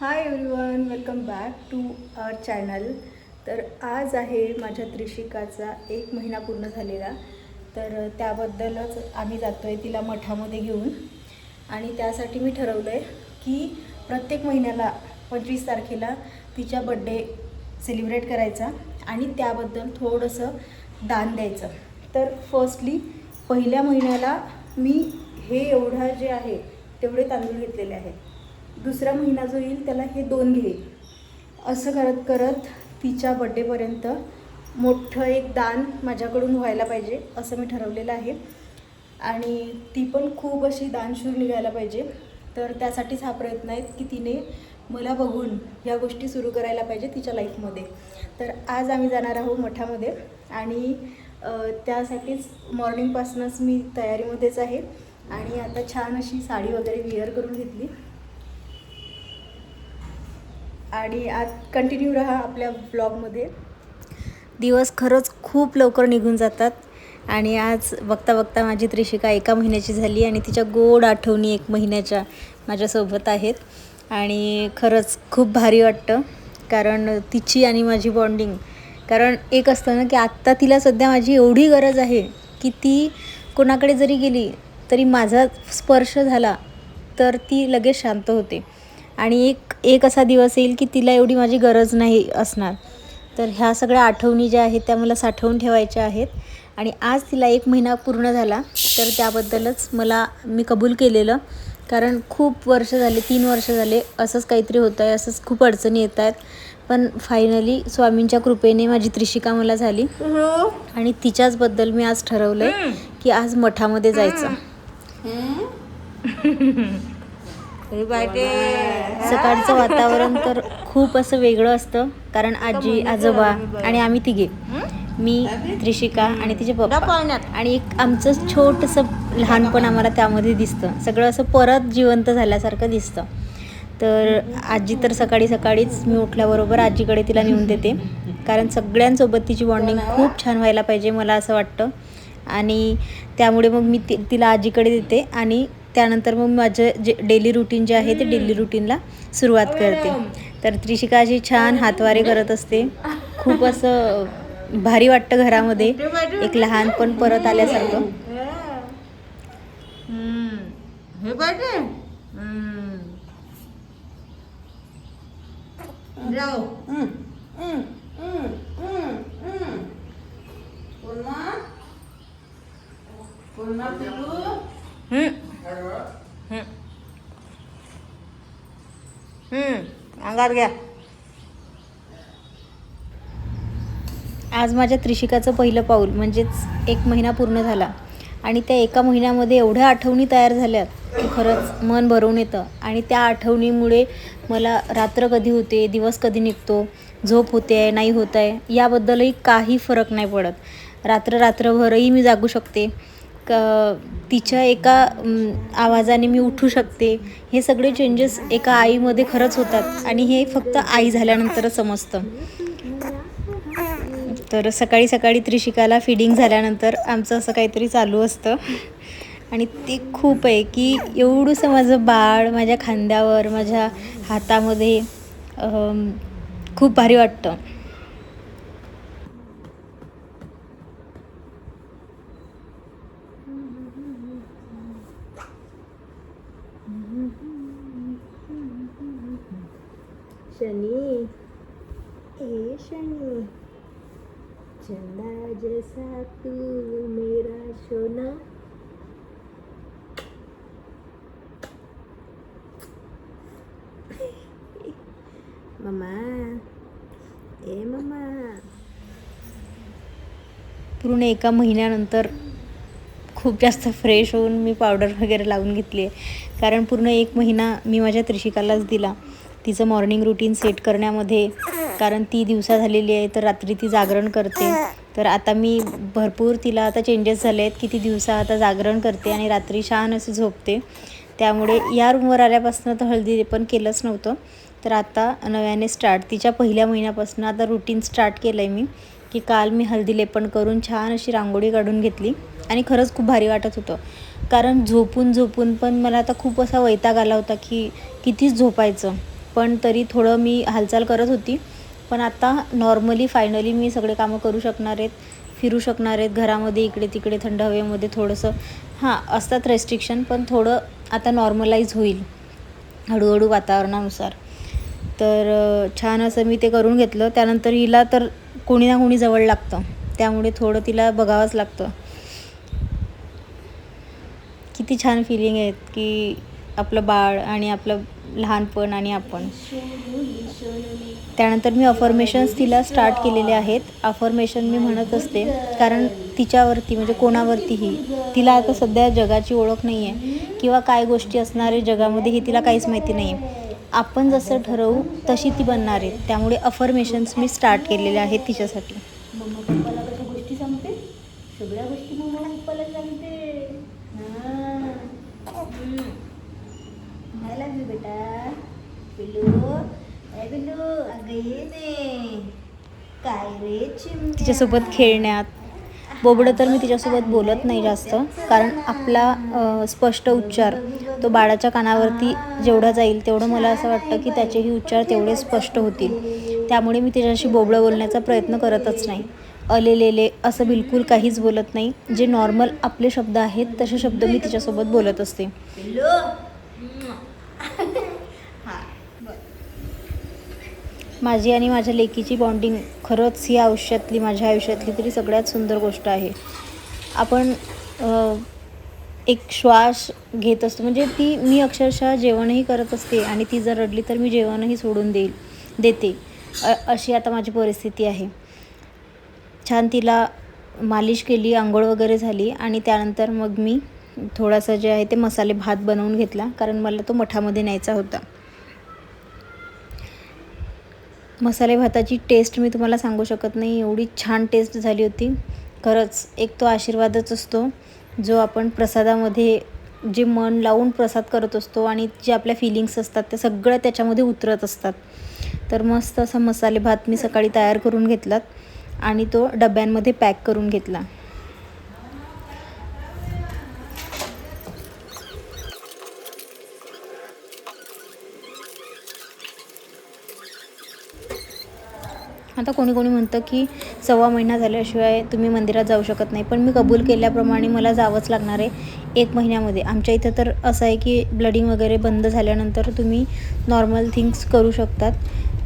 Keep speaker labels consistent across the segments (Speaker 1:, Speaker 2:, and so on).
Speaker 1: Hi everyone welcome back to our channel तर आज आहे माझ्या त्रिशिकाचा एक महिना पूर्ण झालेला. तर त्याबद्दलच आम्ही जातो आहे तिला मठामध्ये घेऊन. आणि त्यासाठी मी ठरवलं आहे की प्रत्येक महिन्याला पंचवीस तारखेला तिच्या बड्डे सेलिब्रेट करायचा आणि त्याबद्दल थोडंसं दान द्यायचं. तर फर्स्टली पहिल्या महिन्याला मी हे एवढा जे आहे तेवढे तांदूळ घेतलेले आहेत. दुसरा महिना जो येईल त्याला हे दोन घेईल. असं करत करत तिच्या बड्डेपर्यंत मोठं एक दान माझ्याकडून व्हायला पाहिजे असं मी ठरवलेलं आहे. आणि ती पण खूप अशी दानशूर निघायला पाहिजे. तर त्यासाठीच हा प्रयत्न आहे की तिने मला बघून ह्या गोष्टी सुरू करायला पाहिजे तिच्या लाईफमध्ये तर आज आम्ही जाणार आहोत मठामध्ये आणि त्यासाठीच मॉर्निंगपासूनच मी तयारीमध्येच आहे. आणि आता छान अशी साडी वगैरे विअर करून घेतली. आणि आज कंटिन्यू राहा आपल्या ब्लॉगमध्ये दिवस खरंच खूप लवकर निघून जातात. आणि आज बघता बघता माझी त्रिशिका एका महिन्याची झाली आणि तिच्या गोड आठवणी एक महिन्याच्या माझ्यासोबत आहेत. आणि खरंच खूप भारी वाटतं कारण तिची आणि माझी बॉन्डिंग कारण एक असतं ना की आत्ता तिला सध्या माझी एवढी गरज आहे की ती कोणाकडे जरी गेली तरी माझा स्पर्श झाला तर ती लगेच शांत होते. आणि एक एक असा दिवस येईल की तिला एवढी माझी गरज नाही असणार. तर ह्या सगळ्या आठवणी ज्या आहेत त्या मला साठवून ठेवायच्या आहेत. आणि आज तिला एक महिना पूर्ण झाला तर त्याबद्दलच मला मी कबूल केलेलं. कारण खूप वर्ष झाले तीन वर्ष झाले असंच काहीतरी होतं आहे असंच खूप अडचणी येत आहेत. पण फायनली स्वामींच्या कृपेने माझी त्रिशिका मला झाली. आणि तिच्याचबद्दल मी आज ठरवलं आहे की आज मठामध्ये जायचं. सकाळचं वातावरण तर खूप असं वेगळं असतं. कारण आजी आजोबा आणि आम्ही तिघे. मी त्रिशिका आणि तिचे पप्पा. आणि एक आमचं छोटंसं लहानपण आम्हाला त्यामध्ये दिसतं. सगळं असं परत जिवंत झाल्यासारखं दिसतं. तर आजी तर सकाळी सकाळीच मी उठल्याबरोबर आजीकडे तिला नेऊन देते. कारण सगळ्यांसोबत तिची बॉन्डिंग खूप छान व्हायला पाहिजे मला असं वाटतं. आणि त्यामुळे मग मी ती तिला आजीकडे देते आणि त्यानंतर मग माझं जे डेली रुटीन जे आहे ते डेली रुटीनला सुरुवात करते. तर त्रिशिका अशी छान हातवारे करत असते. खूप असं भारी वाटतं घरामध्ये. एक लहानपण परत आल्यासारखं.
Speaker 2: हे पाहिजे अंगात घ्या.
Speaker 1: आज माझ्या त्रिशिकाचं पहिलं पाऊल म्हणजेच एक महिना पूर्ण झाला आणि त्या एका महिन्यामध्ये एवढ्या आठवणी तयार झाल्यात की खरंच मन भरून येतं. आणि त्या आठवणीमुळे मला रात्र कधी होते दिवस कधी निघतो झोप होते आहे नाही होत आहे याबद्दलही काही फरक नाही पडत. रात्र रात्रभरही मी जागू शकते. क तिच्या एका आवाजाने मी उठू शकते. हे सगळे चेंजेस एका आईमध्ये खरंच होतात आणि हे फक्त आई झाल्यानंतरच समजतं. तर सकाळी सकाळी त्रिशिकाला फिडिंग झाल्यानंतर आमचं असं काहीतरी चालू असतं. आणि ते खूप आहे की एवढंसं माझं बाळ माझ्या खांद्यावर माझ्या हातामध्ये खूप भारी वाटतं. शनी ए शनी. चंदा जैसा तू मेरा सोना. मम्मा ए मम्मा. पूर्ण एका महिन्यानंतर खूप जास्त फ्रेश होऊन मी पावडर वगैरे लावून घेतली आहे. कारण पूर्ण एक महिना मी माझ्या त्रिशिकालाच दिला. तिचं मॉर्निंग रुटीन सेट करण्यामध्ये कारण ती दिवसा झालेली आहे तर रात्री ती जागरण करते. तर आता मी भरपूर तिला आता चेंजेस झाले आहेत की ती दिवसा आता जागरण करते आणि रात्री छान असं झोपते. त्यामुळे या रूमवर आल्यापासून तर हळदी पण केलंच नव्हतं. तर आता नव्याने स्टार्ट तिच्या पहिल्या महिन्यापासून आता रुटीन स्टार्ट केलं आहे मी की काल मी हळदी लेपण करून छान अशी रांगोळी काढून घेतली आणि खरंच खूप भारी वाटत होतं. कारण झोपून झोपून पण मला आता खूप असा वैताग आला होता की कितीच झोपायचं. पण तरी थोडं मी हालचाल करत होती. पण आता नॉर्मली फायनली मी सगळे कामं करू शकणार आहेत फिरू शकणार आहेत. घरामध्ये इकडे तिकडे थंड हवेमध्ये थोडंसं हां असतात रेस्ट्रिक्शन पण थोडं आता नॉर्मलाईज होईल हळूहळू वातावरणानुसार. तर छान असं मी ते करून घेतलं. त्यानंतर हिला तर कोणी ना कोणी जवळ लागतं. त्यामुळे थोडं तिला बघावंच लागतं. किती छान फिलिंग आहेत की आपलं बाळ आणि आपलं लहानपण आणि आपण. त्यानंतर मी अफर्मेशन्स तिला स्टार्ट केलेले आहेत. अफर्मेशन मी म्हणत असते. कारण तिच्यावरती म्हणजे कोणावरतीही तिला आता सध्या जगाची ओळख नाही आहे किंवा काय गोष्टी असणारे जगामध्ये हे तिला काहीच माहिती नाही आहे आपण जसं ठरवू तशी ती बनणार आहे. त्यामुळे अफर्मेशन्स मी स्टार्ट केलेले आहेत तिच्यासाठी. मम्मा पप्पाला गोष्टी सांगते? सगळ्या गोष्टी पप्पाला सांगते हां लव यू बेटा। पिल्लू ए पिल्लू अगं ये ने काय रे चिमण्या? तिच्यासोबत खेळण्यात. बोबडं तर मी तिच्यासोबत बोलत नाही जास्त कारण आपला अ, स्पष्ट उच्चार तो बाळाच्या कानावरती जेवढा जाईल तेवढं मला असं वाटतं की त्याचेही उच्चार तेवढे स्पष्ट होतील. त्यामुळे मी तिच्याशी बोबडं बोलण्याचा प्रयत्न करतच नाही. अले लेले असं बिलकुल काहीच बोलत नाही. जे नॉर्मल आपले शब्द आहेत तसे शब्द मी तिच्यासोबत बोलत असते. माझी आणि माझ्या लेकीची बॉन्डिंग खरंच ही आयुष्यातली माझ्या आयुष्यातली तरी सगळ्यात सुंदर गोष्ट आहे. आपण एक श्वास घेत असतो. म्हणजे ती मी अक्षरशः जेवणही करत असते आणि ती जर रडली तर मी जेवणही सोडून देईल देते. अशी आता माझी परिस्थिती आहे. छान तिला मालिश केली आंघोळ वगैरे झाली आणि त्यानंतर मग मी थोडासा जे आहे ते मसाले भात बनवून घेतला कारण मला तो मठामध्ये न्यायचा होता. मसाले भाताची टेस्ट मी तुम्हाला सांगू शकत नाही एवढी छान टेस्ट झाली होती. खरंच एक तो आशीर्वादच असतो जो आपण प्रसादामध्ये जे मन लावून प्रसाद करत असतो आणि जे आपल्या फिलिंग्स असतात ते सगळं त्याच्यामध्ये उतरत असतात. तर मस्त असा मसाले भात मी सकाळी तयार करून घेतलात आणि तो डब्यांमध्ये पॅक करून घेतला. आता कोणी कोणी म्हणतं की सव्वा महिना झाल्याशिवाय तुम्ही मंदिरात जाऊ शकत नाही. पण मी कबूल केल्याप्रमाणे मला जावंच लागणार आहे एक महिन्यामध्ये. आमच्या इथं तर असं आहे की ब्लडिंग वगैरे बंद झाल्यानंतर तुम्ही नॉर्मल थिंग्स करू शकतात.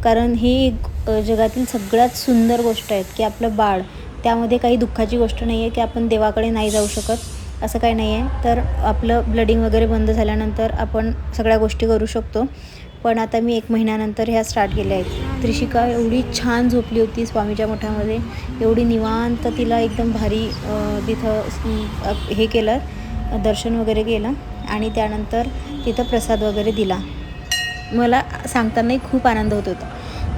Speaker 1: कारण ही एक जगातील सगळ्यात सुंदर गोष्ट आहे की आपलं बाळ. त्यामध्ये काही दुःखाची गोष्ट नाही आहे की आपण देवाकडे नाही जाऊ शकत. असं काही नाही आहे तर आपलं ब्लडिंग वगैरे बंद झाल्यानंतर आपण सगळ्या गोष्टी करू शकतो. पण आता मी एक महिन्यानंतर ह्या स्टार्ट केल्या आहेत. त्रिशिका एवढी छान झोपली होती स्वामीच्या मठामध्ये. एवढी निवांत तिला एकदम भारी तिथं हे केलं दर्शन वगैरे केलं आणि त्यानंतर तिथं प्रसाद वगैरे दिला. मला सांगतानाही खूप आनंद होत होता.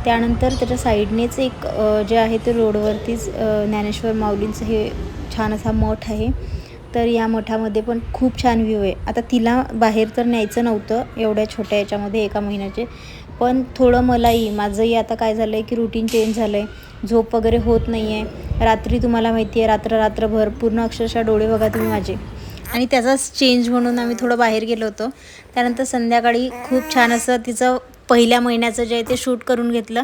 Speaker 1: त्यानंतर त्याच्या साईडनेच एक जे आहे ते रोडवरतीच ज्ञानेश्वर माऊलींचं हे छान असा मठ आहे. तर या मठामध्ये पण खूप छान व्ह्यू आहे. आता तिला बाहेर तर न्यायचं नव्हतं एवढ्या छोट्या याच्यामध्ये एका महिन्याचे. पण थोडं मलाही माझंही आता काय झालं आहे की रुटीन चेंज झालं आहे झोप वगैरे होत नाही आहे रात्री तुम्हाला माहिती आहे रात्र रात्रभर पूर्ण अक्षरशः डोळे बघा तुम्ही माझे. आणि त्याचाच चेंज म्हणून आम्ही थोडं बाहेर गेलो होतो. त्यानंतर संध्याकाळी खूप छान असं तिचं पहिल्या महिन्याचं जे आहे ते शूट करून घेतलं.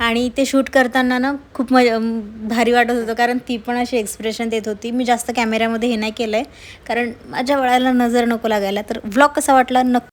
Speaker 1: आणि ते शूट करताना ना खूप मज भारी वाटत होतं. कारण ती पण अशी एक्सप्रेशन देत होती. मी जास्त कॅमेऱ्यामध्ये हे नाही केलं आहे कारण माझ्या वळाला नजर नको लागायला. तर व्लॉग कसा वाटला? नक्की